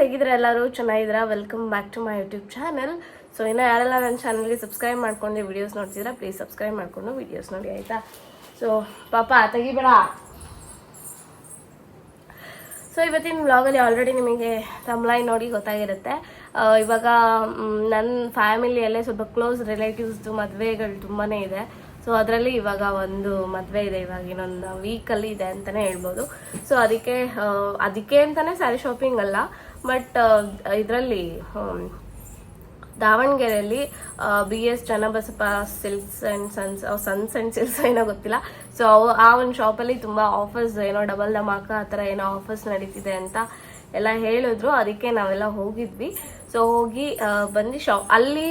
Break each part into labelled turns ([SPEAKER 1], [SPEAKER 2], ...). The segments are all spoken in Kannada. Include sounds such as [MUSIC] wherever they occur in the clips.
[SPEAKER 1] ಹೇಗಿದ್ರೆ ಎಲ್ಲರೂ? ಚೆನ್ನಾಗಿದ್ರ welcome back to my YouTube channel so ಇನ್ನೂ ಯಾರೆಲ್ಲ ನನ್ನ ಚಾನಲ್ಗೆ ಸಬ್ಸ್ಕ್ರೈಬ್ ಮಾಡ್ಕೊಂಡು ವಿಡಿಯೋಸ್ ನೋಡ್ತಿದ್ದೀರಾ ಪ್ಲೀಸ್ ಸಬ್ಸ್ಕ್ರೈಬ್ ಮಾಡಿಕೊಂಡು ವಿಡಿಯೋಸ್ ನೋಡಿ, ಆಯಿತಾ? ಸೊ ಪಾಪ, ತೆಗಿಬೇಡ. ಸೊ ಇವತ್ತಿನ ವ್ಲಾಗಲ್ಲಿ ಆಲ್ರೆಡಿ ನಿಮಗೆ ತಮ್ಲಾಯಿ ನೋಡಿ ಗೊತ್ತಾಗಿರುತ್ತೆ. ಇವಾಗ ನನ್ನ ಫ್ಯಾಮಿಲಿಯಲ್ಲೇ ಸ್ವಲ್ಪ ಕ್ಲೋಸ್ ರಿಲೇಟಿವ್ಸ್ದು ಮದುವೆಗಳು ತುಂಬಾ ಇದೆ. ಸೊ ಅದರಲ್ಲಿ ಇವಾಗ ಒಂದು ಮದುವೆ ಇದೆ. ಇವಾಗ ಇನ್ನೊಂದು ವೀಕಲ್ಲಿ ಇದೆ ಅಂತಲೇ ಹೇಳ್ಬೋದು. ಸೊ ಅದಕ್ಕೆ ಅದಕ್ಕೆ ಅಂತಲೇ ಸ್ಯಾರಿ ಶಾಪಿಂಗ್ ಅಲ್ಲ. ಬಟ್ ಇದರಲ್ಲಿ ದಾವಣಗೆರೆಯಲ್ಲಿ B S Channabasappa silks and sons sons and silks ಏನೋ ಗೊತ್ತಿಲ್ಲ. ಸೊ ಆ ಒಂದು ಶಾಪಲ್ಲಿ ತುಂಬ ಆಫರ್ಸ್ ಏನೋ ಡಬಲ್ ಧಮಾಕ ಆ ಥರ ಏನೋ ಆಫರ್ಸ್ ನಡೀತಿದೆ ಅಂತ ಎಲ್ಲ ಹೇಳಿದ್ರು. ಅದಕ್ಕೆ ನಾವೆಲ್ಲ ಹೋಗಿದ್ವಿ. ಸೊ ಹೋಗಿ ಬಂದು ಶಾಪ್ ಅಲ್ಲಿ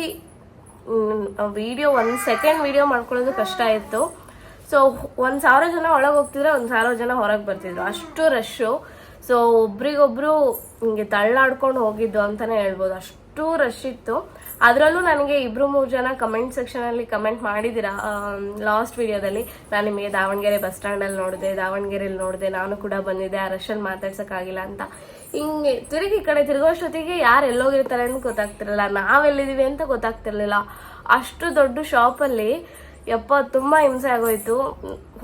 [SPEAKER 1] ವಿಡಿಯೋ ಒಂದು ಸೆಕೆಂಡ್ ವಿಡಿಯೋ ಮಾಡ್ಕೊಳ್ಳೋದು ಕಷ್ಟ ಇತ್ತು. ಸೊ ಒಂದು ಸಾವಿರ ಜನ ಒಳಗೆ ಹೋಗ್ತಿದ್ರೆ ಒಂದು ಸಾವಿರ ಜನ ಹೊರಗೆ ಬರ್ತಿದ್ರು. ಅಷ್ಟು ರಶ್ಶು ಸೊ ಒಬ್ರಿಗೊಬ್ರು ಹಿಂಗೆ ತಳ್ಳಾಡ್ಕೊಂಡು ಹೋಗಿದ್ದು ಅಂತಾನೆ ಹೇಳ್ಬೋದು. ಅಷ್ಟು ರಶ್ ಇತ್ತು. ಅದರಲ್ಲೂ ನನಗೆ ಇಬ್ರು ಮೂರು ಜನ ಕಮೆಂಟ್ ಸೆಕ್ಷನಲ್ಲಿ ಕಮೆಂಟ್ ಮಾಡಿದ್ದೀರಾ? ಲಾಸ್ಟ್ ವಿಡಿಯೋದಲ್ಲಿ ನಾನು ನಿಮಗೆ ದಾವಣಗೆರೆ ಬಸ್ ಸ್ಟ್ಯಾಂಡಲ್ಲಿ ನೋಡಿದೆ ದಾವಣಗೆರೆಯಲ್ಲಿ ನೋಡಿದೆ, ನಾನು ಕೂಡ ಬಂದಿದ್ದೆ, ಆ ರಶಲ್ಲಿ ಮಾತಾಡ್ಸೋಕ್ಕಾಗಿಲ್ಲ ಅಂತ. ಹಿಂಗೆ ತಿರುಗಿ ಈ ಕಡೆ ತಿರುಗೋಷ್ಟೊತ್ತಿಗೆ ಯಾರು ಎಲ್ಲೋಗಿರ್ತಾರೆ ಅಂತ ಗೊತ್ತಾಗ್ತಿರಲಿಲ್ಲ. ನಾವೆಲ್ಲಿದ್ದೀವಿ ಅಂತ ಗೊತ್ತಾಗ್ತಿರ್ಲಿಲ್ಲ. ಅಷ್ಟು ದೊಡ್ಡ ಶಾಪಲ್ಲಿ ಯಪ್ಪ, ತುಂಬ ಹಿಂಸೆ ಆಗೋಯ್ತು.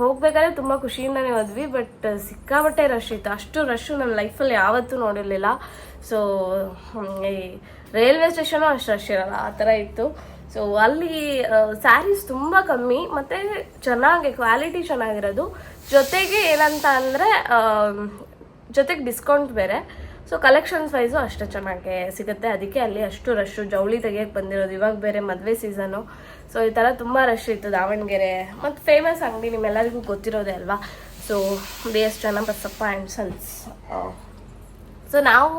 [SPEAKER 1] ಹೋಗ್ಬೇಕಾದ್ರೆ ತುಂಬ ಖುಷಿಯಿಂದನೇ ಹೋದ್ವಿ ಬಟ್ ಸಿಕ್ಕಾಬಟ್ಟೆ ರಶ್ ಇತ್ತು. ಅಷ್ಟು ರಶ್ಶು ನನ್ನ ಲೈಫಲ್ಲಿ ಯಾವತ್ತೂ ನೋಡಿರಲಿಲ್ಲ. ಸೊ ಈ ರೈಲ್ವೆ ಸ್ಟೇಷನು ಅಷ್ಟು ರಶ್ ಇರಲ್ಲ, ಆ ಥರ ಇತ್ತು. ಸೊ ಅಲ್ಲಿ ಸ್ಯಾರೀಸ್ ತುಂಬ ಕಮ್ಮಿ, ಮತ್ತು ಚೆನ್ನಾಗಿ ಕ್ವಾಲಿಟಿ ಚೆನ್ನಾಗಿರೋದು. ಜೊತೆಗೆ ಏನಂತ ಅಂದರೆ ಜೊತೆಗೆ ಡಿಸ್ಕೌಂಟ್ ಬೇರೆ. ಸೊ ಕಲೆಕ್ಷನ್ಸ್ ವೈಸು ಅಷ್ಟು ಚೆನ್ನಾಗಿ ಸಿಗುತ್ತೆ. ಅದಕ್ಕೆ ಅಲ್ಲಿ ಅಷ್ಟು ರಶ್ಶು ಜವಳಿ ತೆಗಿಯಕ್ಕೆ ಬಂದಿರೋದು ಇವಾಗ ಬೇರೆ ಮದುವೆ ಸೀಸನು ಸೊ ಈ ಥರ ತುಂಬ ರಶ್ ಇತ್ತು ದಾವಣಗೆರೆ. ಮತ್ತು ಫೇಮಸ್ ಅಂಗಡಿ ನಿಮ್ಮೆಲ್ಲರಿಗೂ ಗೊತ್ತಿರೋದೇ ಅಲ್ವಾ? So B S Channabasappa and sons so ನಾವು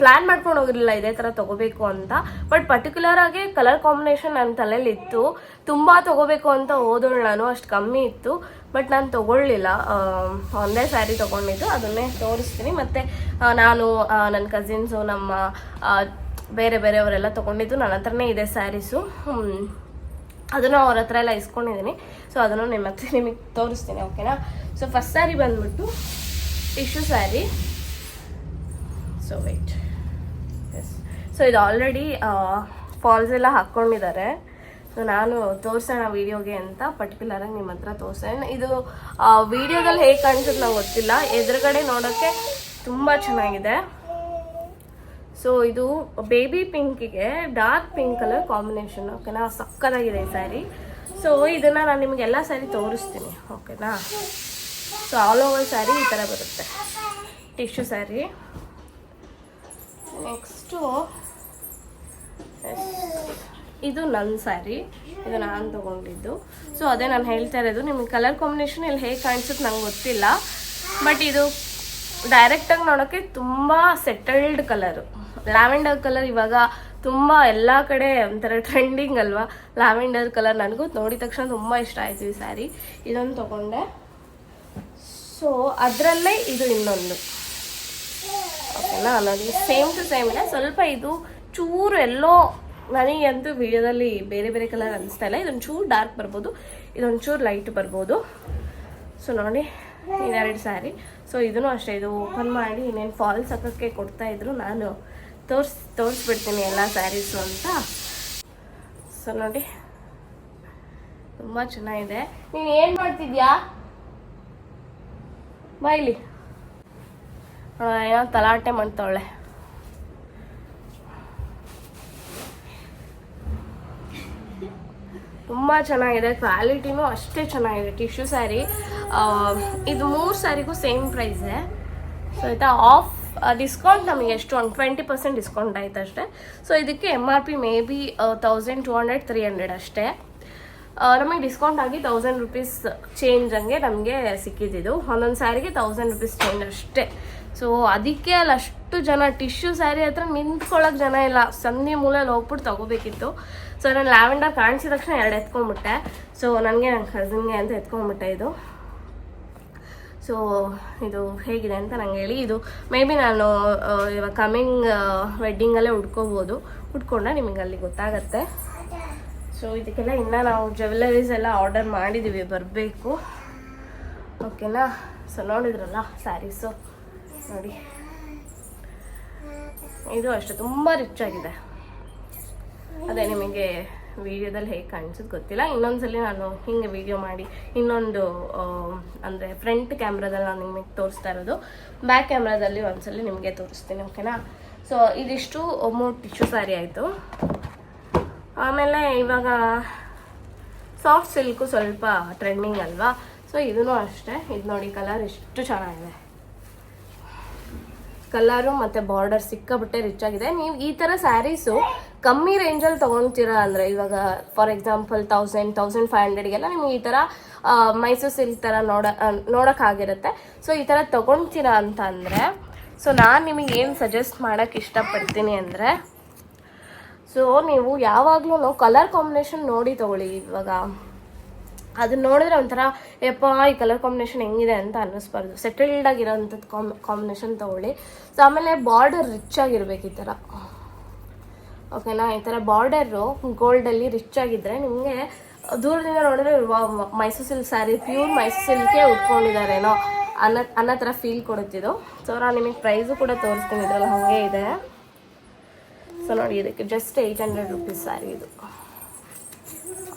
[SPEAKER 1] ಪ್ಲ್ಯಾನ್ ಮಾಡ್ಕೊಂಡು ಹೋಗಿರಲಿಲ್ಲ ಇದೇ ಥರ ತೊಗೋಬೇಕು ಅಂತ. ಬಟ್ ಪರ್ಟಿಕ್ಯುಲರ್ ಆಗಿ ಕಲರ್ ಕಾಂಬಿನೇಷನ್ ನನ್ನ ತಲೆಯಲ್ಲಿ ಇತ್ತು ತುಂಬ ತೊಗೋಬೇಕು ಅಂತ ಹೋದೋಳು ನಾನು ಅಷ್ಟು ಕಮ್ಮಿ ಇತ್ತು. ಬಟ್ ನಾನು ತೊಗೊಳ್ಳಿಲ್ಲ. ಒಂದೇ ಸ್ಯಾರಿ ತೊಗೊಂಡಿದ್ದು, ಅದನ್ನೇ ತೋರಿಸ್ತೀನಿ. ಮತ್ತು ನಾನು ನನ್ನ ಕಸಿನ್ಸು ನಮ್ಮ ಬೇರೆ ಬೇರೆಯವರೆಲ್ಲ ತೊಗೊಂಡಿದ್ದು ನನ್ನ ಹತ್ರನೇ ಇದೆ ಸ್ಯಾರೀಸು ಅದನ್ನು ಅವ್ರ ಹತ್ರ ಎಲ್ಲ ಇಸ್ಕೊಂಡಿದ್ದೀನಿ. ಸೊ ಅದನ್ನು ನಿಮ್ಮ ಹತ್ರ ನಿಮಗೆ ತೋರಿಸ್ತೀನಿ ಓಕೆನಾ ಸೊ ಫಸ್ಟ್ ಸ್ಯಾರಿ ಬಂದ್ಬಿಟ್ಟು tissue saree so wait yes so ಇದು ಆಲ್ರೆಡಿ ಫಾಲ್ಸ್ ಎಲ್ಲ ಹಾಕ್ಕೊಂಡಿದ್ದಾರೆ ಸೊ ನಾನು ತೋರಿಸೋಣ ವೀಡಿಯೋಗೆ ಅಂತ ಪರ್ಟಿಕ್ಯುಲರಾಗಿ ನಿಮ್ಮ ಹತ್ರ ತೋರಿಸೋಣ. ಇದು ವಿಡಿಯೋದಲ್ಲಿ ಹೇಗೆ ಕಾಣಿಸುತ್ತೆ ನಂಗೆ ಗೊತ್ತಿಲ್ಲ. ಎದುರುಗಡೆ ನೋಡೋಕ್ಕೆ ತುಂಬ ಚೆನ್ನಾಗಿದೆ. ಸೊ ಇದು ಬೇಬಿ ಪಿಂಕಿಗೆ ಡಾರ್ಕ್ ಪಿಂಕ್ ಕಲರ್ ಕಾಂಬಿನೇಷನ್ ಓಕೆನಾ ಸಕ್ಕತ್ತಾಗಿದೆ ಈ ಸ್ಯಾರಿ ಸೊ ಇದನ್ನು ನಾನು ನಿಮಗೆಲ್ಲ ಸ್ಯಾರಿ ತೋರಿಸ್ತೀನಿ ಓಕೆನಾ ಸೊ ಆಲ್ ಓವರ್ ಸ್ಯಾರಿ ಈ ಥರ ಬರುತ್ತೆ. ಟಿಶ್ಯೂ ಸ್ಯಾರಿ ನೆಕ್ಸ್ಟು ಇದು ನನ್ನ ಸ್ಯಾರಿ. ಇದು ನಾನು ತೊಗೊಂಡಿದ್ದು. ಸೊ ಅದೇ ನಾನು ಹೇಳ್ತಾ ಇರೋದು, ನಿಮಗೆ ಕಲರ್ ಕಾಂಬಿನೇಷನ್ ಇಲ್ಲಿ ಹೇಗೆ ಕಾಣಿಸುತ್ತೆ ನಂಗೆ ಗೊತ್ತಿಲ್ಲ. ಬಟ್ ಇದು ಡೈರೆಕ್ಟಾಗಿ ನೋಡೋಕ್ಕೆ ತುಂಬ ಸೆಟಲ್ಡ್ ಕಲರು ಲ್ಯಾವೆಂಡರ್ ಕಲರ್ ಇವಾಗ ತುಂಬ ಎಲ್ಲ ಕಡೆ ಒಂಥರ ಟ್ರೆಂಡಿಂಗ್ ಅಲ್ವಾ? ಲ್ಯಾವೆಂಡರ್ ಕಲರ್ ನನಗೂ ನೋಡಿದ ತಕ್ಷಣ ತುಂಬ ಇಷ್ಟ ಆಯಿತು ಈ ಸ್ಯಾರಿ. ಇದೊಂದು ತೊಗೊಂಡೆ. ಸೊ ಅದರಲ್ಲೇ ಇದು ಇನ್ನೊಂದು. ಓಕೆನಾ ಅನ್ನೋದು ಸೇಮ್ ಟು ಸೇಮ್ ಇಲ್ಲ. ಸ್ವಲ್ಪ ಇದು ಚೂರು ಎಲ್ಲೋ ನನಗಂತೂ ವಿಡಿಯೋದಲ್ಲಿ ಬೇರೆ ಬೇರೆ ಕಲರ್ ಅನಿಸ್ತಾ ಇಲ್ಲ. ಇದೊಂಚೂರು ಡಾರ್ಕ್ ಬರ್ಬೋದು, ಇದೊಂಚೂರು ಲೈಟ್ ಬರ್ಬೋದು. ಸೊ ನೋಡಿ, ಇನ್ನೆರಡು ಸ್ಯಾರಿ ಸೊ ಇದನ್ನು ಅಷ್ಟೇ, ಇದು ಓಪನ್ ಮಾಡಿ ಇನ್ನೇನು ಫಾಲ್ಸ್ ಹಾಕೋಕ್ಕೆ ಕೊಡ್ತಾ ಇದ್ರು ನಾನು ತೋರ್ಸ್, ತೋರಿಸ್ಬಿಡ್ತೀನಿ ಎಲ್ಲ ಸ್ಯಾರೀಸು ಅಂತ. ಸೊ ನೋಡಿ, ತುಂಬ ಚೆನ್ನಾಗಿದೆ. ನೀನು ಏನು ಮಾಡ್ತಿದ್ಯಾ? ಬಾಯ್ಲಿ ಏನೋ ತಲಾಟೆ ಮಾಡ್ತಾವಳೆ. ತುಂಬ ಚೆನ್ನಾಗಿದೆ, ಕ್ವಾಲಿಟಿನೂ ಅಷ್ಟೇ ಚೆನ್ನಾಗಿದೆ, ಟಿಶ್ಯೂ ಸ್ಯಾರಿ. ಇದು ಮೂರು ಸ್ಯಾರಿಗೂ ಸೇಮ್ ಪ್ರೈಸೇ ಸೊ ಆಯಿತಾ ಆಫ್ ಡಿಸ್ಕೌಂಟ್ ನಮಗೆ ಎಷ್ಟು? ಒಂದು ಟ್ವೆಂಟಿ ಪರ್ಸೆಂಟ್ ಡಿಸ್ಕೌಂಟ್ ಆಯ್ತು ಅಷ್ಟೇ. ಸೊ ಇದಕ್ಕೆ M R P maybe thousand two hundred three hundred ಅಷ್ಟೇ. ನಮಗೆ ಡಿಸ್ಕೌಂಟ್ ಆಗಿ ತೌಸಂಡ್ ರುಪೀಸ್ ಚೇಂಜ್ ಹಂಗೆ ನಮಗೆ ಸಿಕ್ಕಿದ್ದು ಒಂದೊಂದು ಸ್ಯಾರಿಗೆ ತೌಸಂಡ್ ರುಪೀಸ್ ಚೇಂಜ್ ಅಷ್ಟೇ. ಸೊ ಅದಕ್ಕೆ ಅಲ್ಲಿ ಅಷ್ಟು ಜನ ಟಿಶ್ಯೂ ಸ್ಯಾರಿ ಹತ್ರ ನಿಂತ್ಕೊಳ್ಳೋಕೆ ಜನ ಇಲ್ಲ. ಸಂಧಿ ಮೂಲೆಯಲ್ಲಿ ಹೋಗ್ಬಿಟ್ಟು ತೊಗೋಬೇಕಿತ್ತು. ಸೊ ನಾನು ಲ್ಯಾವೆಂಡರ್ ಕಾಣಿಸಿದ ತಕ್ಷಣ ಎರಡು ಎತ್ಕೊಂಡ್ಬಿಟ್ಟೆ ಸೊ ನನಗೆ ನನ್ನ ಕಸಿನ್ಗೆ ಅಂತ ಎತ್ಕೊಂಡ್ಬಿಟ್ಟೆ ಇದು. ಸೊ ಇದು ಹೇಗಿದೆ ಅಂತ ನಂಗೆ ಹೇಳಿ. ಇದು ಮೇ ಬಿ ನಾನು ಇವಾಗ ಕಮಿಂಗ್ ವೆಡ್ಡಿಂಗಲ್ಲೇ ಉಟ್ಕೋಬೋದು. ಉಟ್ಕೊಂಡ್ರೆ ನಿಮಗೆ ಅಲ್ಲಿ ಗೊತ್ತಾಗತ್ತೆ. ಸೊ ಇದಕ್ಕೆಲ್ಲ ಇನ್ನು ನಾವು ಜ್ಯುವೆಲ್ಲರೀಸ್ ಎಲ್ಲ ಆರ್ಡರ್ ಮಾಡಿದ್ದೀವಿ ಬರಬೇಕು. ಓಕೆನಾ ಸೊ ನೋಡಿದ್ರಲ್ಲ ಸ್ಯಾರೀಸು ನೋಡಿ. ಇದು ಅಷ್ಟೇ, ತುಂಬ ರಿಚ್ ಆಗಿದೆ. ಅದೇ ನಿಮಗೆ ವಿಡಿಯೋದಲ್ಲಿ ಹೇಗೆ ಕಾಣಿಸೋದು ಗೊತ್ತಿಲ್ಲ. ಇನ್ನೊಂದ್ಸಲಿ ನಾನು ಹಿಂಗೆ ವಿಡಿಯೋ ಮಾಡಿ, ಇನ್ನೊಂದು ಅಂದರೆ ಫ್ರಂಟ್ ಕ್ಯಾಮ್ರಾದಲ್ಲಿ ನಾನು ನಿಮಗೆ ತೋರಿಸ್ತಾ ಇರೋದು. ಬ್ಯಾಕ್ ಕ್ಯಾಮ್ರಾದಲ್ಲಿ ಒಂದ್ಸಲಿ ನಿಮಗೆ ತೋರಿಸ್ತೀನಿ ಓಕೆನಾ ಸೊ ಇದಿಷ್ಟು, ಮೂರು ಟಿಶ್ಯೂ ಸ್ಯಾರಿ ಆಯಿತು. ಆಮೇಲೆ ಇವಾಗ ಸಾಫ್ಟ್ ಸಿಲ್ಕು ಸ್ವಲ್ಪ ಟ್ರೆಂಡಿಂಗ್ ಅಲ್ವಾ? ಸೊ ಇದೂ ಅಷ್ಟೇ. ಇದು ನೋಡಿ ಕಲರ್ ಎಷ್ಟು ಚೆನ್ನಾಗಿದೆ. ಕಲರು ಮತ್ತು ಬಾರ್ಡರ್ ಸಿಕ್ಕಾಬಿಟ್ಟೆ ರಿಚ್ ಆಗಿದೆ. ನೀವು ಈ ಥರ ಸ್ಯಾರೀಸು ಕಮ್ಮಿ ರೇಂಜಲ್ಲಿ ತೊಗೊಳ್ತೀರಾ ಅಂದರೆ ಇವಾಗ for example thousand thousand five ಹಂಡ್ರೆಡ್ಗೆಲ್ಲ ನಿಮ್ಗೆ ಈ ಥರ ಮೈಸೂರ್ ಸಿಲ್ಕ್ ಥರ ನೋಡ ನೋಡಕ್ ನೋಡೋಕ್ಕಾಗಿರುತ್ತೆ. ಸೊ ಈ ಥರ ತೊಗೊಳ್ತೀರಾ ಅಂತ ಅಂದರೆ ಸೊ ನಾನು ನಿಮಗೆ ಏನು ಸಜೆಸ್ಟ್ ಮಾಡೋಕ್ಕೆ ಇಷ್ಟಪಡ್ತೀನಿ ಅಂದರೆ ಸೊ ನೀವು ಯಾವಾಗಲೂ ಕಲರ್ ಕಾಂಬಿನೇಷನ್ ನೋಡಿ ತಗೊಳ್ಳಿ ಇವಾಗ. ಅದನ್ನ ನೋಡಿದ್ರೆ ಒಂಥರ, ಯಪ್ಪ, ಈ ಕಲರ್ ಕಾಂಬಿನೇಷನ್ ಹೆಂಗಿದೆ ಅಂತ ಅನ್ನಿಸ್ಬಾರ್ದು. ಸೆಟಲ್ಡ್ ಆಗಿರೋಂಥದ್ದು ಕಾಂಬ್ ಕಾಂಬಿನೇಷನ್ ತಗೊಳ್ಳಿ. ಸೊ ಆಮೇಲೆ ಬಾರ್ಡರ್ ರಿಚ್ ಆಗಿರ್ಬೇಕು ಈ ಥರ ಓಕೆನಾ ಈ ಥರ ಬಾರ್ಡರು ಗೋಲ್ಡಲ್ಲಿ ರಿಚ್ ಆಗಿದ್ರೆ ನಿಮಗೆ ದೂರದಿಂದ ನೋಡಿದ್ರೆ Mysuru silk saree pure Mysuru ಸಿಲ್ಕೇ ಉಟ್ಕೊಂಡಿದ್ದಾರೇನೋ ಅನ್ನೋ ಅನ್ನೋ ಥರ ಫೀಲ್ ಕೊಡುತ್ತಿದ್ದು ಸೊ ನಾನು ನಿಮಗೆ ಪ್ರೈಸು ಕೂಡ ತೋರಿಸ್ತೀನಿ ಇದರಲ್ಲಿ ಹಾಗೆ ಇದೆ. ಸೊ ನೋಡಿ, ಇದಕ್ಕೆ just eight hundred rupees saree ಇದು.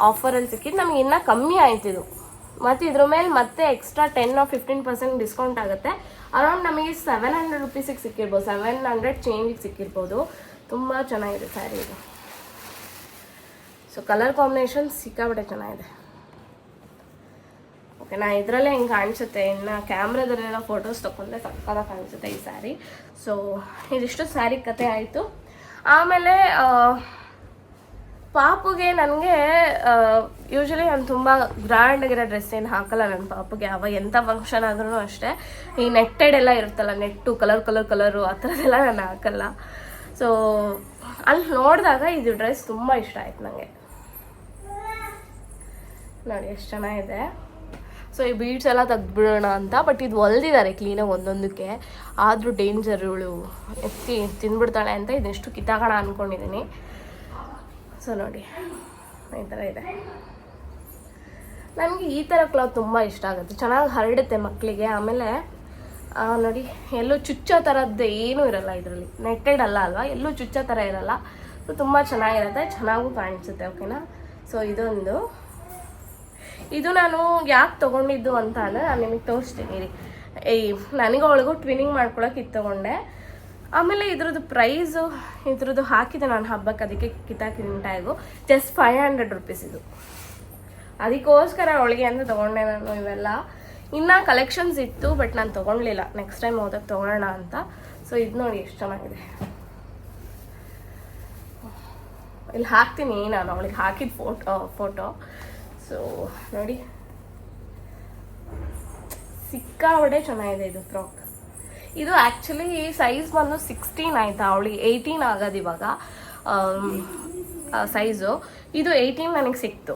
[SPEAKER 1] ಆಫರಲ್ಲಿ ಸಿಕ್ಕಿದ್ದು, ನಮಗೆ ಇನ್ನೂ ಕಮ್ಮಿ ಆಯ್ತು ಇದು. ಮತ್ತು ಇದ್ರ ಮೇಲೆ ಮತ್ತೆ extra ten fifteen percent discount ಆಗುತ್ತೆ. ಅರೌಂಡ್ ನಮಗೆ ಸೆವೆನ್ ಹಂಡ್ರೆಡ್ ರುಪೀಸಿಗೆ ಸಿಕ್ಕಿರ್ಬೋದು. ಸೆವೆನ್ ಹಂಡ್ರೆಡ್ ಚೇಂಜಿಗೆ ಸಿಕ್ಕಿರ್ಬೋದು. ತುಂಬ ಚೆನ್ನಾಗಿದೆ ಸ್ಯಾರಿ ಇದು. ಸೊ ಕಲರ್ ಕಾಂಬಿನೇಷನ್ ಸಿಕ್ಕಾಬಿಟ್ಟೆ ಚೆನ್ನಾಗಿದೆ. ಓಕೆ ನಾ ಇದರಲ್ಲೇ ಹಿಂಗೆ ಕಾಣಿಸುತ್ತೆ. ಇನ್ನು ಕ್ಯಾಮ್ರಾದಲ್ಲೆಲ್ಲ ಫೋಟೋಸ್ ತೊಗೊಂಡ್ರೆ ಸಕ್ಕತ್ತಾಗಿ ಕಾಣಿಸುತ್ತೆ ಈ ಸ್ಯಾರಿ ಸೊ ಇದಿಷ್ಟು ಸ್ಯಾರಿ ಕತೆ ಆಯಿತು. ಆಮೇಲೆ ಪಾಪುಗೆ ನನಗೆ ಯೂಶಲಿ ನಾನು ತುಂಬ ಗ್ರ್ಯಾಂಡ್ ಆಗಿರೋ ಡ್ರೆಸ್ ಏನು ಹಾಕಲ್ಲ ನನ್ನ ಪಾಪುಗೆ, ಅವ ಎಂಥ ಫಂಕ್ಷನ್ ಆದ್ರೂ ಅಷ್ಟೇ. ಈ ನೆಟ್ಟೆಡ್ ಎಲ್ಲ ಇರುತ್ತಲ್ಲ ನೆಟ್ಟು ಕಲರ್ ಕಲರ್ ಕಲರು ಆ ಥರದ್ದೆಲ್ಲ ನಾನು ಹಾಕಲ್ಲ. ಸೊ ಅಲ್ಲಿ ನೋಡಿದಾಗ ಇದು ಡ್ರೆಸ್ ತುಂಬ ಇಷ್ಟ ಆಯ್ತು ನನಗೆ ನೋಡಿ, ಎಷ್ಟು ಚೆನ್ನಾಗಿದೆ ಸೊ ಈ ಬೀಡ್ಸ್ ಎಲ್ಲ ತೆಗ್ದುಬಿಡೋಣ ಅಂತ ಬಟ್ ಇದು ಹೊಲ್ದಿದ್ದಾರೆ ಕ್ಲೀನಾಗಿ ಒಂದೊಂದಕ್ಕೆ. ಆದರೂ ಡೇಂಜರ್ ಇವಳು ಎತ್ತಿ ತಿಂದ್ಬಿಡ್ತಾಳೆ ಅಂತ ಇದೆಷ್ಟು ಕಿತ್ತಾಕೋಣ ಅಂದ್ಕೊಂಡಿದ್ದೀನಿ ಸೊ ನೋಡಿ, ಈ ಥರ ಇದೆ. ನನಗೆ ಈ ಥರ ಕ್ಲಾತ್ ತುಂಬ ಇಷ್ಟ ಆಗುತ್ತೆ. ಚೆನ್ನಾಗಿ ಹರಡುತ್ತೆ ಮಕ್ಕಳಿಗೆ ಆಮೇಲೆ ನೋಡಿ, ಎಲ್ಲೂ ಚುಚ್ಚ ಥರದ್ದು ಏನೂ ಇರಲ್ಲ ಇದರಲ್ಲಿ. ನೆಟ್ಟೆಡ್ ಅಲ್ಲ ಅಲ್ವಾ? ಎಲ್ಲೂ ಚುಚ್ಚ ಥರ ಇರಲ್ಲ. ಸೊ ತುಂಬ ಚೆನ್ನಾಗಿರುತ್ತೆ. ಚೆನ್ನಾಗೂ ಕಾಣಿಸುತ್ತೆ ಓಕೆನಾ ಸೊ ಇದೊಂದು. ಇದು ನಾನು ಯಾಕೆ ತೊಗೊಂಡಿದ್ದು ಅಂತ ಅಂದರೆ, ನಾನು ನಿಮಗೆ ತೋರಿಸ್ತೀನಿ. ರೀ ಈ ನನಗೆ ಅವಳಿಗೂ ಟ್ವಿನಿಂಗ್ ಮಾಡ್ಕೊಳಕ್ಕೆ ಇದು ತೊಗೊಂಡೆ. ಆಮೇಲೆ ಇದ್ರದ್ದು ಪ್ರೈಸು ಇದ್ರದ್ದು ಹಾಕಿದೆ ನಾನು ಹಬ್ಬಕ್ಕೆ, ಅದಕ್ಕೆ ಕಿತಾಕಿನ tag just five hundred rupees ಇದು. ಅದಕ್ಕೋಸ್ಕರ ಅವಳಿಗೆ ಅಂತ ತೊಗೊಂಡೆ ನಾನು ಇವೆಲ್ಲ. ಇನ್ನೂ ಕಲೆಕ್ಷನ್ಸ್ ಇತ್ತು ಬಟ್ ನಾನು ತೊಗೊಳ್ಲಿಲ್ಲ ನೆಕ್ಸ್ಟ್ ಟೈಮ್ ಹೋದಾಗ ತೊಗೊಳ್ಳೋಣ ಅಂತ. ಸೊ ಇದು ನೋಡಿ ಎಷ್ಟು ಚೆನ್ನಾಗಿದೆ. ಇಲ್ಲಿ ಹಾಕ್ತೀನಿ ನಾನು, ಅವಳಿಗೆ ಹಾಕಿದ ಫೋಟೋ ಫೋಟೋ ಸೊ ನೋಡಿ. ಸಿಕ್ಕಾಬಡೆ ಚೆನ್ನಾಗಿದೆ ಇದು ಫ್ರಾಕ್ ಇದು ಆ್ಯಕ್ಚುಲಿ ಸೈಜ್ ಬಂದು ಸಿಕ್ಸ್ಟೀನ್ ಆಯ್ತಾ ಅವಳಿಗೆ? ಏಯ್ಟೀನ್ ಆಗೋದು ಇವಾಗ. ಸೈಜು ಇದು ಏಯ್ಟೀನ್ ನನಗೆ ಸಿಕ್ತು.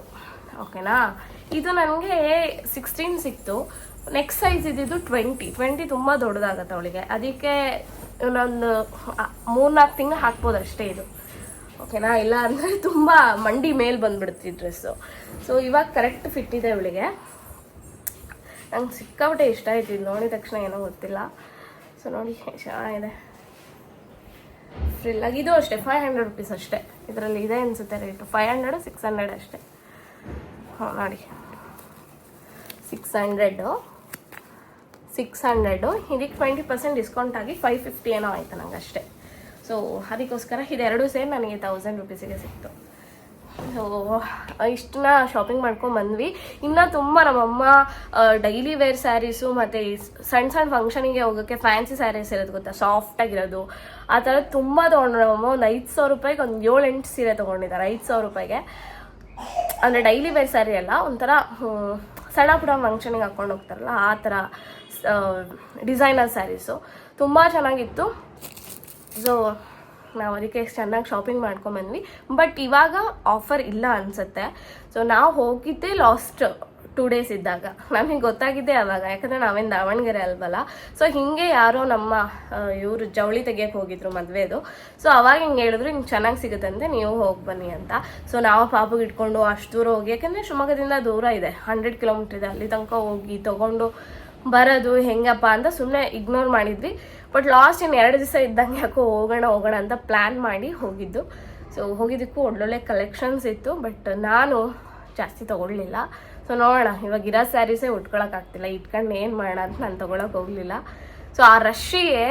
[SPEAKER 1] ಓಕೆನಾ ಇದು ನನಗೆ ಸಿಕ್ಸ್ಟೀನ್ ಸಿಕ್ತು. ನೆಕ್ಸ್ಟ್ ಸೈಜ್ ಇದ್ದಿದ್ದು ಟ್ವೆಂಟಿ ಟ್ವೆಂಟಿ ತುಂಬ ದೊಡ್ಡದಾಗತ್ತೆ ಅವಳಿಗೆ. ಅದಕ್ಕೆ ಇನ್ನೊಂದು ಮೂರ್ನಾಲ್ಕು ತಿಂಗಳು ಹಾಕ್ಬೋದು ಅಷ್ಟೇ ಇದು. ಓಕೆನಾ ಇಲ್ಲ ಅಂದರೆ ತುಂಬ ಮಂಡಿ ಮೇಲೆ ಬಂದ್ಬಿಡುತ್ತೆ ಈ ಡ್ರೆಸ್ಸು ಸೊ ಇವಾಗ ಕರೆಕ್ಟ್ ಫಿಟ್ ಇದೆ ಅವಳಿಗೆ. ನಂಗೆ ಸಿಕ್ಕಾಬಿಟ್ಟೆ ಇಷ್ಟ ಆಯ್ತು. ಇದು ನೋಡಿದ ತಕ್ಷಣ ಏನೋ ಗೊತ್ತಿಲ್ಲ. ಸೊ ನೋಡಿ ಚೆನ್ನಾಗಿದೆ ಫ್ರಿಲ್ ಇದು ಅಷ್ಟೇ ಫೈವ್ ಹಂಡ್ರೆಡ್ ರುಪೀಸ್ ಅಷ್ಟೇ. ಇದರಲ್ಲಿ ಇದೆ ಅನಿಸುತ್ತೆ rate five hundred six hundred ಅಷ್ಟೇ. ಹಾಂ, ನೋಡಿ. ಸಿಕ್ಸ್ ಹಂಡ್ರೆಡು ಸಿಕ್ಸ್ ಹಂಡ್ರೆಡು ಇದಕ್ಕೆ ಟ್ವೆಂಟಿ ಪರ್ಸೆಂಟ್ ಡಿಸ್ಕೌಂಟ್ ಆಗಿ ಫೈವ್ ಫಿಫ್ಟಿ ಏನೋ ಆಯಿತು ನಂಗೆ ಅಷ್ಟೇ ಸೊ ಅದಕ್ಕೋಸ್ಕರ ಇದೆರಡೂ ಸೇಮ್ ನನಗೆ ತೌಸಂಡ್ ರುಪೀಸಿಗೆ ಸಿಕ್ತು. ಸೊ ಇಷ್ಟನ್ನ ಶಾಪಿಂಗ್ ಮಾಡ್ಕೊಂಡು ಬಂದ್ವಿ. ಇನ್ನ ತುಂಬ ನಮ್ಮಮ್ಮ ಡೈಲಿ ವೇರ್ ಸ್ಯಾರೀಸು ಮತ್ತು ಸಣ್ಣ ಸಣ್ಣ ಫಂಕ್ಷನಿಗೆ ಹೋಗೋಕ್ಕೆ ಫ್ಯಾನ್ಸಿ ಸ್ಯಾರೀಸ್ ಇರೋದು ಗೊತ್ತಾ? ಸಾಫ್ಟಾಗಿರೋದು ಆ ಥರ ತುಂಬ ತೊಗೊಂಡ್ರು ನಮ್ಮಮ್ಮ. ಒಂದು ಐದು ಸಾವಿರ ರೂಪಾಯಿಗೆ ಒಂದು ಏಳು ಎಂಟು ಸೀರೆ ತೊಗೊಂಡಿದ್ದಾರೆ, ಐದು ಸಾವಿರ ರೂಪಾಯಿಗೆ. ಅಂದರೆ ಡೈಲಿ ವೇರ್ ಸ್ಯಾರಿ ಅಲ್ಲ, ಒಂಥರ ಸಣ್ಣ ಪುಟ್ಟ ಫಂಕ್ಷನಿಗೆ ಹಾಕೊಂಡು ಹೋಗ್ತಾರಲ್ಲ, ಆ ಥರ ಡಿಸೈನರ್ ಸ್ಯಾರೀಸು ತುಂಬ ಚೆನ್ನಾಗಿತ್ತು. ಸೊ ನಾವು ಅದಕ್ಕೆ ಚೆನ್ನಾಗಿ ಶಾಪಿಂಗ್ ಮಾಡ್ಕೊಂಬಂದ್ವಿ ಬಟ್ ಇವಾಗ ಆಫರ್ ಇಲ್ಲ ಅನಿಸುತ್ತೆ. ಸೊ ನಾವು ಹೋಗಿದ್ದೆ ಲಾಸ್ಟ್ ಟೂ ಡೇಸ್ ಇದ್ದಾಗ. ನಮಗೆ ಗೊತ್ತಾಗಿದ್ದೆ ಅವಾಗ. ಯಾಕಂದರೆ ನಾವೇನು ದಾವಣಗೆರೆ ಅಲ್ವಲ್ಲ. ಸೊ ಹೀಗೆ ಯಾರೋ ನಮ್ಮ ಇವರು ಜವಳಿ ತೆಗಿಯಕ್ಕೆ ಹೋಗಿದ್ರು ಮದುವೆದು. ಸೊ ಅವಾಗ ಹಿಂಗೆ ಹೇಳಿದ್ರು, ಹಿಂಗೆ ಚೆನ್ನಾಗಿ ಸಿಗುತ್ತಂತೆ ನೀವು ಹೋಗಿ ಬನ್ನಿ ಅಂತ. ಸೊ ನಾವು ಪಾಪುಗೆ ಇಟ್ಕೊಂಡು ಅಷ್ಟು ದೂರ ಹೋಗಿ, ಯಾಕಂದರೆ ಶಿವಮೊಗ್ಗದಿಂದ ದೂರ ಇದೆ. ಹಂಡ್ರೆಡ್ ಕಿಲೋಮೀಟ್ರ್ ಇದೆ. ಅಲ್ಲಿ ತನಕ ಹೋಗಿ ತೊಗೊಂಡು ಬರೋದು ಹೆಂಗಪ್ಪ ಅಂತ ಸುಮ್ಮನೆ ಇಗ್ನೋರ್ ಮಾಡಿದ್ವಿ. ಬಟ್ ಲಾಸ್ಟ್ ಇನ್ನು ಎರಡು ದಿವಸ ಇದ್ದಂಗೆ ಯಾಕೋ ಹೋಗೋಣ ಹೋಗೋಣ ಅಂತ ಪ್ಲ್ಯಾನ್ ಮಾಡಿ ಹೋಗಿದ್ದು. ಸೊ ಹೋಗಿದ್ದಕ್ಕೂ ಒಳ್ಳೊಳ್ಳೆ ಕಲೆಕ್ಷನ್ಸ್ ಇತ್ತು ಬಟ್ ನಾನು ಜಾಸ್ತಿ ತೊಗೊಳ್ಲಿಲ್ಲ ಸೊ ನೋಡೋಣ, ಇವಾಗ ಇರೋ ಸ್ಯಾರೀಸೇ ಉಟ್ಕೊಳಕ್ಕಾಗ್ತಿಲ್ಲ ಇಟ್ಕೊಂಡು ಏನು ಮಾಡೋಣ ಅಂತ ನಾನು ತೊಗೊಳಕ್ಕೆ ಹೋಗಲಿಲ್ಲ. ಸೊ ಆ ರಶ್ಶಿಗೆ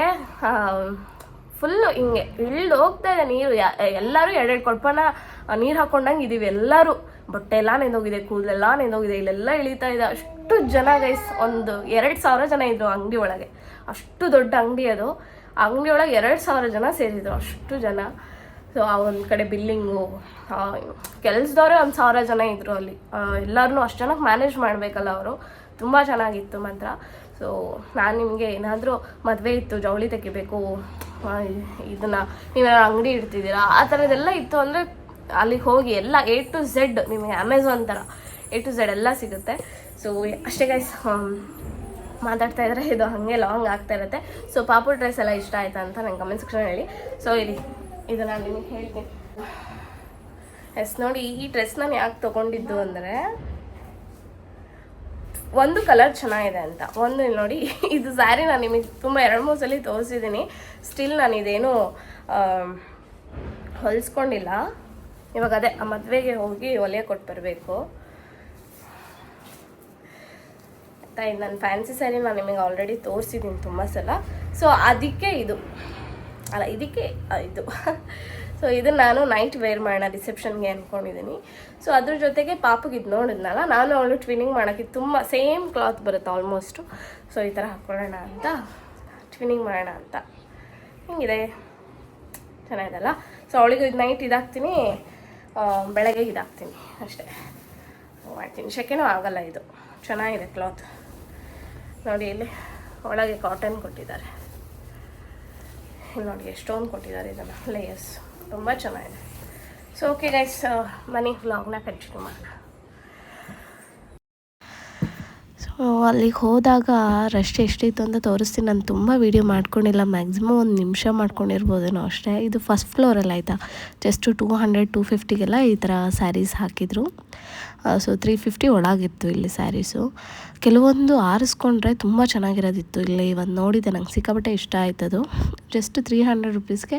[SPEAKER 1] ಫುಲ್ಲು ಹಿಂಗೆ ಇಳ್ದು ಹೋಗ್ತಾ ಇದೆ ನೀರು. ಎಲ್ಲರೂ ಎರಡೆರಡು ಕೊಡ್ಪನ ನೀರು ಹಾಕೊಂಡಂಗೆ ಇದೀವಿ ಎಲ್ಲರೂ. ಬಟ್ಟೆ ಎಲ್ಲ ನೆಂದೋಗಿದೆ, ಕೂದಲೆಲ್ಲ ನೆಂದೋಗಿದೆ, ಇಲ್ಲೆಲ್ಲ ಇಳಿತಾ ಇದೆ. ಅಷ್ಟು ಜನ ಗೈಸ್ ಒಂದು ಎರಡು ಸಾವಿರ ಜನ ಇದ್ರು ಅಂಗಡಿ ಒಳಗೆ. ಅಷ್ಟು ದೊಡ್ಡ ಅಂಗಡಿ ಅದು. ಅಂಗಡಿ ಒಳಗೆ ಎರಡು ಸಾವಿರ ಜನ ಸೇರಿದ್ರು, ಅಷ್ಟು ಜನ. ಸೊ ಆ ಒಂದು ಕಡೆ ಬಿಲ್ಲಿಂಗು ಕೆಲಸದವರೇ ಒಂದು ಸಾವಿರ ಜನ ಇದ್ರು ಅಲ್ಲಿ. ಎಲ್ಲರನ್ನೂ ಅಷ್ಟು ಜನಕ್ಕೆ ಮ್ಯಾನೇಜ್ ಮಾಡಬೇಕಲ್ಲ ಅವರು. ತುಂಬ ಚೆನ್ನಾಗಿತ್ತು ಮಾತ್ರ. ಸೊ ನಾನು ನಿಮಗೆ ಏನಾದರೂ ಮದುವೆ ಇತ್ತು, ಜವಳಿ ತೆಗಿಬೇಕು ಇದನ್ನ ನೀವೇನಾದ್ರು ಅಂಗಡಿ ಇಡ್ತಿದ್ದೀರಾ? ಆ ಥರದ್ದೆಲ್ಲ ಇತ್ತು ಅಂದರೆ ಅಲ್ಲಿಗೆ ಹೋಗಿ ಎಲ್ಲ ಎ ಟು ಝೆಡ್ ನಿಮಗೆ ಅಮೆಝಾನ್ ಥರ ಎ ಟು ಝೆಡ್ ಎಲ್ಲ ಸಿಗುತ್ತೆ. ಸೊ ಅಷ್ಟೇ ಗೈಸ್ ಮಾತಾಡ್ತಾ ಇದ್ರೆ ಇದು ಹಾಗೆ ಲಾಂಗ್ ಆಗ್ತಾ ಇರುತ್ತೆ. ಸೊ ಪಾಪು ಡ್ರೆಸ್ ಎಲ್ಲ ಇಷ್ಟ ಆಯ್ತಾ ಅಂತ ನಂಗೆ ಕಮೆಂಟ್ ಸೆಕ್ಷನ್ ಹೇಳಿ. ಸೊ ಇರಿ. ಇದು ನಾನು ನಿಮಗೆ ಹೇಳ್ತೀನಿ. ಎಸ್ ನೋಡಿ, ಈ ಡ್ರೆಸ್ ನಾನು ಯಾಕೆ ತೊಗೊಂಡಿದ್ದು ಅಂದರೆ, ಒಂದು ಕಲರ್ ಚೆನ್ನಾಗಿದೆ ಅಂತ. ಒಂದು ನೋಡಿ, ಇದು ಸ್ಯಾರಿ ನಾನು ನಿಮಗೆ ತುಂಬ ಎರಡು, ಮೂರು ಸಲ ತೋರಿಸಿದ್ದೀನಿ ಸ್ಟಿಲ್ ನಾನು ಇದೇನು ಹೊಲಿಸ್ಕೊಂಡಿಲ್ಲ. ಇವಾಗ ಅದೇ ಆ ಮದುವೆಗೆ ಹೋಗಿ ಒಲೆ ಕೊಟ್ಟು ಬರಬೇಕು. ನನ್ನ ಫ್ಯಾನ್ಸಿ ಸ್ಯಾರಿ ನಾನು ನಿಮಗೆ ಆಲ್ರೆಡಿ ತೋರಿಸಿದ್ದೀನಿ ತುಂಬ ಸಲ. ಸೊ ಅದಕ್ಕೆ ಇದು. ಅಲ್ಲ, ಇದಕ್ಕೆ ಇದು. [LAUGHS] ಸೊ ಇದನ್ನು ನಾನು ನೈಟ್ ವೇರ್ ಮಾಡೋಣ ರಿಸೆಪ್ಷನ್ಗೆ ಅಂದ್ಕೊಂಡಿದ್ದೀನಿ ಸೊ ಅದ್ರ ಜೊತೆಗೆ ಪಾಪಗೆ ಇದು ನೋಡಿದ್ನಲ್ಲ, ನಾನು ಅವಳು ಟ್ವಿನಿಂಗ್ ಮಾಡೋಕ್ಕೆ ತುಂಬ ಸೇಮ್ ಕ್ಲಾತ್ ಬರುತ್ತೆ ಆಲ್ಮೋಸ್ಟು ಸೊ ಈ ಥರ ಹಾಕ್ಕೊಳ್ಳೋಣ ಅಂತ. ಟ್ವಿನಿಂಗ್ ಮಾಡೋಣ ಅಂತ. ಹಿಂಗಿದೆ? ಚೆನ್ನಾಗಿದೆಲ್ಲ ಸೊ ಅವಳಿಗೆ ಇದು ನೈಟ್ ಇದಾಗ್ತೀನಿ. ಬೆಳಗ್ಗೆ ಇದಾಗ್ತೀನಿ ಅಷ್ಟೇ. ಮಾಡ್ತೀನಿ. ಶೆಕೆನೂ ಆಗಲ್ಲ ಇದು. ಚೆನ್ನಾಗಿದೆ ಕ್ಲಾತ್ ನೋಡಿ ಇಲ್ಲಿ ಒಳಗೆ ಕಾಟನ್ ಕೊಟ್ಟಿದ್ದಾರೆ. ನೋಡಿ ಎಷ್ಟೊಂದು ಕೊಟ್ಟಿದ್ದಾರೆ ಇದನ್ನು ಲೇಯರ್ಸ್ ತುಂಬ ಚೆನ್ನಾಗಿದೆ. ಸೊ ಓಕೆ ಗೈಸ್ ಮನಿ ವ್ಲಾಗ್ನ ಕಂಟಿನ್ಯೂ ಮಾಡೋಣ. ಸೊ ಅಲ್ಲಿಗೆ ಹೋದಾಗ ರಶ್ ಎಷ್ಟಿತ್ತು ಅಂತ ತೋರಿಸ್ತೀನಿ. ನಾನು ತುಂಬ ವೀಡಿಯೋ ಮಾಡ್ಕೊಂಡಿಲ್ಲ. ಮ್ಯಾಕ್ಸಿಮಮ್ ಒಂದು ನಿಮಿಷ ಮಾಡ್ಕೊಂಡಿರ್ಬೋದೇನೋ ಅಷ್ಟೇ. ಇದು ಫಸ್ಟ್ ಫ್ಲೋರಲ್ಲಿ ಆಯಿತಾ? ಜಸ್ಟು ಟೂ ಹಂಡ್ರೆಡ್ ಟೂ ಫಿಫ್ಟಿಗೆಲ್ಲ ಈ ಥರ ಸ್ಯಾರೀಸ್ ಹಾಕಿದರು. ಸೊ ತ್ರೀ ಫಿಫ್ಟಿ ಒಳಗಿತ್ತು ಇಲ್ಲಿ ಸ್ಯಾರೀಸು ಕೆಲವೊಂದು ಆರಿಸ್ಕೊಂಡ್ರೆ ತುಂಬ ಚೆನ್ನಾಗಿರೋದಿತ್ತು ಇಲ್ಲಿ. ಒಂದು ನೋಡಿದೆ ನಂಗೆ ಸಿಕ್ಕಾಪಟ್ಟೆ ಇಷ್ಟ ಆಯ್ತದು ಜಸ್ಟ್ ತ್ರೀ ಹಂಡ್ರೆಡ್ ರುಪೀಸ್ಗೆ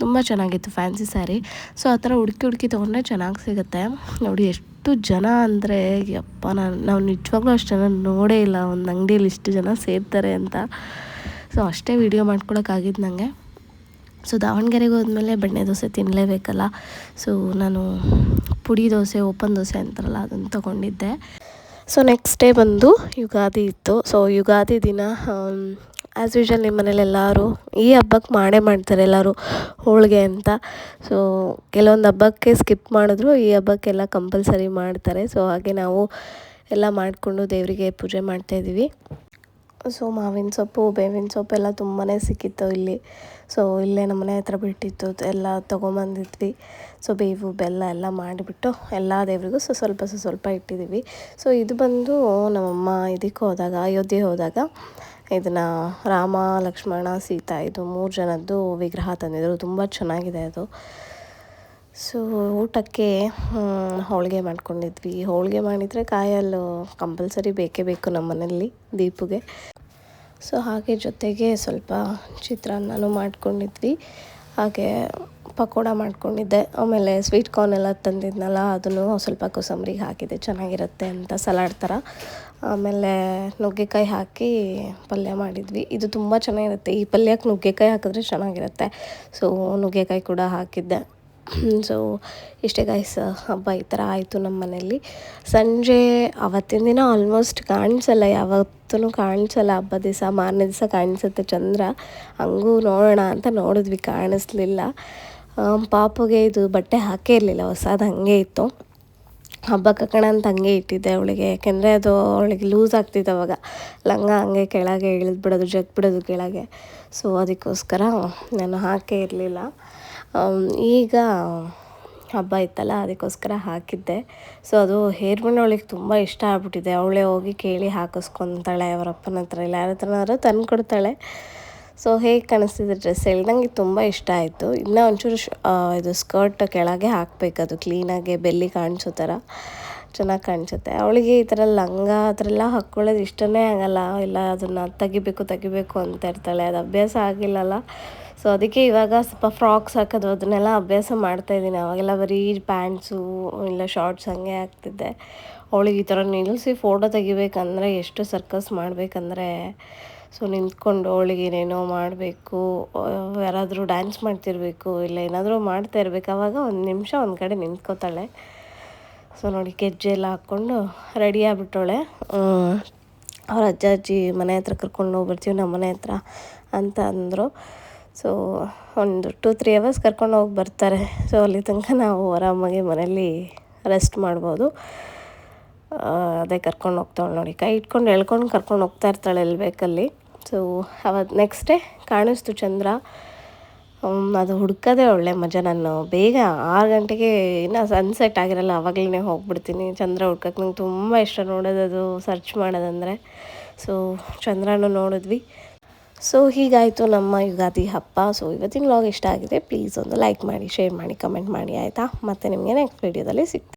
[SPEAKER 1] ತುಂಬ ಚೆನ್ನಾಗಿತ್ತು ಫ್ಯಾನ್ಸಿ ಸ್ಯಾರಿ ಸೊ ಆ ಥರ ಹುಡುಕಿ ಹುಡುಕಿ ತೊಗೊಂಡ್ರೆ ಚೆನ್ನಾಗಿ ಸಿಗುತ್ತೆ. ನೋಡಿ, ಎಷ್ಟು ಜನ ಅಂದರೆ, ಯಪ್ಪ, ನಾನು, ನಾವು ನಿಜವಾಗ್ಲೂ ಅಷ್ಟು ಜನ ನೋಡೇ ಇಲ್ಲ. ಒಂದು ಅಂಗಡಿಯಲ್ಲಿ ಇಷ್ಟು ಜನ ಸೇರ್ತಾರೆ ಅಂತ. ಸೊ ಅಷ್ಟೇ ವೀಡಿಯೋ ಮಾಡ್ಕೊಳಕ್ಕಾಗಿದ್ದು ನನಗೆ ಸೊ ದಾವಣಗೆರೆಗೆ ಹೋದ್ಮೇಲೆ ಬೆಣ್ಣೆ ದೋಸೆ ತಿನ್ನಲೇಬೇಕಲ್ಲ ಸೊ ನಾನು ಪುಡಿ ದೋಸೆ, ಓಪನ್ ದೋಸೆ ಅಂತಾರಲ್ಲ, ಅದನ್ನು ತೊಗೊಂಡಿದ್ದೆ. ಸೊ ನೆಕ್ಸ್ಟ್ ಡೇ ಬಂದು ಯುಗಾದಿ ಇತ್ತು. ಸೊ ಯುಗಾದಿ ದಿನ ಆ್ಯಸ್ ಯೂಶಲ್ ನಿಮ್ಮ ಮನೇಲಿ ಎಲ್ಲರೂ ಈ ಹಬ್ಬಕ್ಕೆ ಮಾಡೇ ಮಾಡ್ತಾರೆ ಎಲ್ಲರೂ ಹೋಳಿಗೆ ಅಂತ. ಸೊ ಕೆಲವೊಂದು ಹಬ್ಬಕ್ಕೆ ಸ್ಕಿಪ್ ಮಾಡಿದ್ರು, ಈ ಹಬ್ಬಕ್ಕೆಲ್ಲ ಕಂಪಲ್ಸರಿ ಮಾಡ್ತಾರೆ. ಸೊ ಹಾಗೆ ನಾವು ಎಲ್ಲ ಮಾಡಿಕೊಂಡು ದೇವರಿಗೆ ಪೂಜೆ ಮಾಡ್ತಾಯಿದ್ದೀವಿ ಸೊ ಮಾವಿನ ಸೊಪ್ಪು, ಬೇವಿನ ಸೊಪ್ಪು ಎಲ್ಲ ತುಂಬಾ ಸಿಕ್ಕಿತ್ತು ಇಲ್ಲಿ. ಸೊ ಇಲ್ಲೇ ನಮ್ಮ ಮನೆ ಹತ್ರ ಬಿಟ್ಟಿತ್ತು. ಎಲ್ಲ ತೊಗೊಂಬಂದಿದ್ವಿ. ಸೊ ಬೇವು, ಬೆಲ್ಲ ಎಲ್ಲ ಮಾಡಿಬಿಟ್ಟು ಎಲ್ಲ ದೇವರಿಗೂ ಸೊ, ಸ್ವಲ್ಪ ಸೊ, ಸ್ವಲ್ಪ ಇಟ್ಟಿದ್ದೀವಿ. ಸೊ ಇದು ಬಂದು ನಮ್ಮಮ್ಮ ಇದಕ್ಕೆ ಹೋದಾಗ ಅಯೋಧ್ಯೆ ಹೋದಾಗ ಇದನ್ನು ರಾಮ, ಲಕ್ಷ್ಮಣ, ಸೀತಾ ಇದು ಮೂರು ಜನದ್ದು ವಿಗ್ರಹ ತಂದಿದ್ರು. ತುಂಬ ಚೆನ್ನಾಗಿದೆ ಅದು. ಸೊ ಊಟಕ್ಕೆ ಹೋಳಿಗೆ ಮಾಡ್ಕೊಂಡಿದ್ವಿ. ಹೋಳಿಗೆ ಮಾಡಿದರೆ ಕಾಯಲ್ಲು ಕಂಪಲ್ಸರಿ ಬೇಕೇ ಬೇಕು ನಮ್ಮ ಮನೆಯಲ್ಲಿ, ದೀಪುಗೆ. ಸೊ ಹಾಗೆ ಜೊತೆಗೆ ಸ್ವಲ್ಪ ಚಿತ್ರಾನ್ನನೂ ಮಾಡ್ಕೊಂಡಿದ್ವಿ. ಹಾಗೆ ಪಕೋಡ ಮಾಡ್ಕೊಂಡಿದ್ದೆ. ಆಮೇಲೆ ಸ್ವೀಟ್ ಕಾರ್ನ್ ಎಲ್ಲ ತಂದಿದ್ನಲ್ಲ, ಅದನ್ನು ಸ್ವಲ್ಪ ಕೊಸಂಬರಿಗೆ ಹಾಕಿದೆ. ಚೆನ್ನಾಗಿರುತ್ತೆ ಅಂತ ಸಲಾಡ್ ಥರ. ಆಮೇಲೆ ನುಗ್ಗೆಕಾಯಿ ಹಾಕಿ ಪಲ್ಯ ಮಾಡಿದ್ವಿ. ಇದು ತುಂಬ ಚೆನ್ನಾಗಿರುತ್ತೆ. ಈ ಪಲ್ಯಕ್ಕೆ ನುಗ್ಗೆಕಾಯಿ ಹಾಕಿದ್ರೆ ಚೆನ್ನಾಗಿರುತ್ತೆ. ಸೊ ನುಗ್ಗೆಕಾಯಿ ಕೂಡ ಹಾಕಿದ್ದೆ. ಸೊ ಇಷ್ಟೇ ಗಾಯ್ಸ್ ಹಬ್ಬ ಈ ಥರ ಆಯಿತು ನಮ್ಮ ಮನೇಲಿ ಸಂಜೆ, ಅವತ್ತಿನ ದಿನ ಆಲ್ಮೋಸ್ಟ್ ಕಾಣಿಸಲ್ಲ ಯಾವತ್ತೂ ಕಾಣಿಸಲ್ಲ ಹಬ್ಬ ದಿವಸ. ಮಾರನೇ ದಿವಸ ಕಾಣಿಸುತ್ತೆ ಚಂದ್ರ. ಹಂಗೂ ನೋಡೋಣ ಅಂತ ನೋಡಿದ್ವಿ, ಕಾಣಿಸ್ಲಿಲ್ಲ. ಪಾಪುಗೆ ಇದು ಬಟ್ಟೆ ಹಾಕೇ ಇರಲಿಲ್ಲ, ಹೊಸದು ಹಾಗೆ ಇತ್ತು. ಹಬ್ಬ ಕಕ್ಕಣ ಅಂತ ಹಂಗೆ ಇಟ್ಟಿದ್ದೆ ಅವಳಿಗೆ. ಯಾಕೆಂದರೆ ಅದು ಅವಳಿಗೆ ಲೂಸ್ ಆಗ್ತಿತ್ತು ಅವಾಗ. ಲಂಗ ಹಂಗೆ ಕೆಳಗೆ ಇಳಿದ್ಬಿಡೋದು ಬಿಡೋದು ಜಗ್ ಬಿಡೋದು ಕೆಳಗೆ. ಸೊ ಅದಕ್ಕೋಸ್ಕರ ನಾನು ಹಾಕೇ ಇರಲಿಲ್ಲ. ಈಗ ಹಬ್ಬ ಇತ್ತಲ್ಲ, ಅದಕ್ಕೋಸ್ಕರ ಹಾಕಿದ್ದೆ. ಸೊ ಅದು ಹೇರ್ ಬಂಡ್ ಅವಳಿಗೆ ತುಂಬ ಇಷ್ಟ ಆಗ್ಬಿಟ್ಟಿದೆ. ಅವಳೇ ಹೋಗಿ ಕೇಳಿ ಹಾಕಿಸ್ಕೊತಾಳೆ ಅವರ ಅಪ್ಪನ ಹತ್ರ ಇಲ್ಲ, ಯಾರ ಹತ್ರನಾದ್ರು ತಂದು ಕೊಡ್ತಾಳೆ ಸೊ ಹೇಗೆ ಕಾಣಿಸ್ತಿದೆ ಡ್ರೆಸ್ ಹೇಳಿ. ನನಗೆ ತುಂಬ ಇಷ್ಟ ಆಯಿತು. ಇನ್ನೂ ಒಂಚೂರು ಇದು ಸ್ಕರ್ಟ್ ಕೆಳಗೆ ಹಾಕಬೇಕು, ಅದು ಕ್ಲೀನಾಗಿ ಬೆಲ್ಲಿ ಕಾಣಿಸೋ ಥರ. ಚೆನ್ನಾಗಿ ಕಾಣಿಸುತ್ತೆ. ಅವಳಿಗೆ ಈ ಥರ ಲಂಗ, ಆ ಥರ ಎಲ್ಲ ಹಾಕ್ಕೊಳ್ಳೋದು ಇಷ್ಟನೇ ಆಗಲ್ಲ. ಇಲ್ಲ, ಅದನ್ನು ತೆಗಿಬೇಕು ತೆಗಿಬೇಕು ಅಂತ ಇರ್ತಾಳೆ. ಅದು ಅಭ್ಯಾಸ ಆಗಿಲ್ಲಲ್ಲ. ಸೊ ಅದಕ್ಕೆ ಇವಾಗ ಸ್ವಲ್ಪ ಫ್ರಾಕ್ಸ್ ಹಾಕೋದು, ಅದನ್ನೆಲ್ಲ ಅಭ್ಯಾಸ ಮಾಡ್ತಾಯಿದ್ದೀನಿ ಅವಾಗೆಲ್ಲ ಬರೀ ಪ್ಯಾಂಟ್ಸು, ಇಲ್ಲ ಶಾರ್ಟ್ಸ್ ಹಂಗೆ ಆಗ್ತಿದ್ದೆ. ಅವಳಿಗೆ ಈ ಥರ ನಿಲ್ಲಿಸಿ ಫೋಟೋ ತೆಗಿಬೇಕಂದ್ರೆ ಎಷ್ಟು ಸರ್ಕಸ್ ಮಾಡಬೇಕಂದ್ರೆ ಸೊ ನಿಂತ್ಕೊಂಡು ಅವಳಿಗೆ ಏನೇನೋ ಮಾಡಬೇಕು ಯಾರಾದರೂ ಡ್ಯಾನ್ಸ್ ಮಾಡ್ತಿರಬೇಕು, ಇಲ್ಲ ಏನಾದರೂ ಮಾಡ್ತಾ ಇರಬೇಕು. ಆವಾಗ ಒಂದು ನಿಮಿಷ ಒಂದು ಕಡೆ ನಿಂತ್ಕೋತಾಳೆ. ಸೊ ನೋಡಿ ಗೆಜ್ಜೆ ಎಲ್ಲ ಹಾಕ್ಕೊಂಡು ರೆಡಿ ಆಗ್ಬಿಟ್ಟವಳೆ. ಅವ್ರ ಅಜ್ಜ ಅಜ್ಜಿ ಮನೆ ಹತ್ರ ಕರ್ಕೊಂಡು ಹೋಗ್ಬರ್ತೀವಿ ನಮ್ಮ ಮನೆ ಹತ್ರ ಅಂತ ಅಂದರು. ಸೊ ಒಂದು ಟೂ ತ್ರೀ ಅವರ್ಸ್ ಕರ್ಕೊಂಡು ಹೋಗಿ ಬರ್ತಾರೆ. ಸೊ ಅಲ್ಲಿ ತನಕ ನಾವು ಆರಾಮಾಗಿ ಮನೇಲಿ ರೆಸ್ಟ್ ಮಾಡ್ಬೋದು. ಅದೇ ಕರ್ಕೊಂಡು ಹೋಗ್ತಾಳೆ ನೋಡಿ. ಕೈ ಇಟ್ಕೊಂಡು ಎಳ್ಕೊಂಡು ಕರ್ಕೊಂಡು ಹೋಗ್ತಾ ಇರ್ತಾಳೆ ಎಲ್ಲಿ ಬೇಕಲ್ಲಿ. ಸೊ ಅವತ್ತು ನೆಕ್ಸ್ಟ್ ಡೇ ಕಾಣಿಸ್ತು ಚಂದ್ರ. ಅದು ಹುಡ್ಕೋದೇ ಒಳ್ಳೆ ಮಜಾ ನಾನು. ಬೇಗ ಆರು ಗಂಟೆಗೆ ಇನ್ನೂ ಸನ್ಸೆಟ್ ಆಗಿರಲ್ಲ ಆವಾಗಲೇ ಹೋಗ್ಬಿಡ್ತೀನಿ. ಚಂದ್ರ ಹುಡ್ಕಕ್ಕೆ ನಂಗೆ ತುಂಬ ಇಷ್ಟ ನೋಡೋದದು ಸರ್ಚ್ ಮಾಡೋದಂದರೆ. ಸೊ ಚಂದ್ರನೂ ನೋಡಿದ್ವಿ. ಸೊ ಹೀಗಾಯಿತು ನಮ್ಮ ಯುಗಾದಿ ಹಬ್ಬ. ಸೊ ಇವತ್ತಿನ ವ್ಲಾಗ್ ಇಷ್ಟ ಆಗಿದೆ ಪ್ಲೀಸ್ ಒಂದು ಲೈಕ್ ಮಾಡಿ ಶೇರ್ ಮಾಡಿ ಕಮೆಂಟ್ ಮಾಡಿ, ಆಯಿತಾ? ಮತ್ತು ನಿಮಗೆ ನೆಕ್ಸ್ಟ್ ವೀಡಿಯೋದಲ್ಲಿ ಸಿಗ್ತೀನಿ.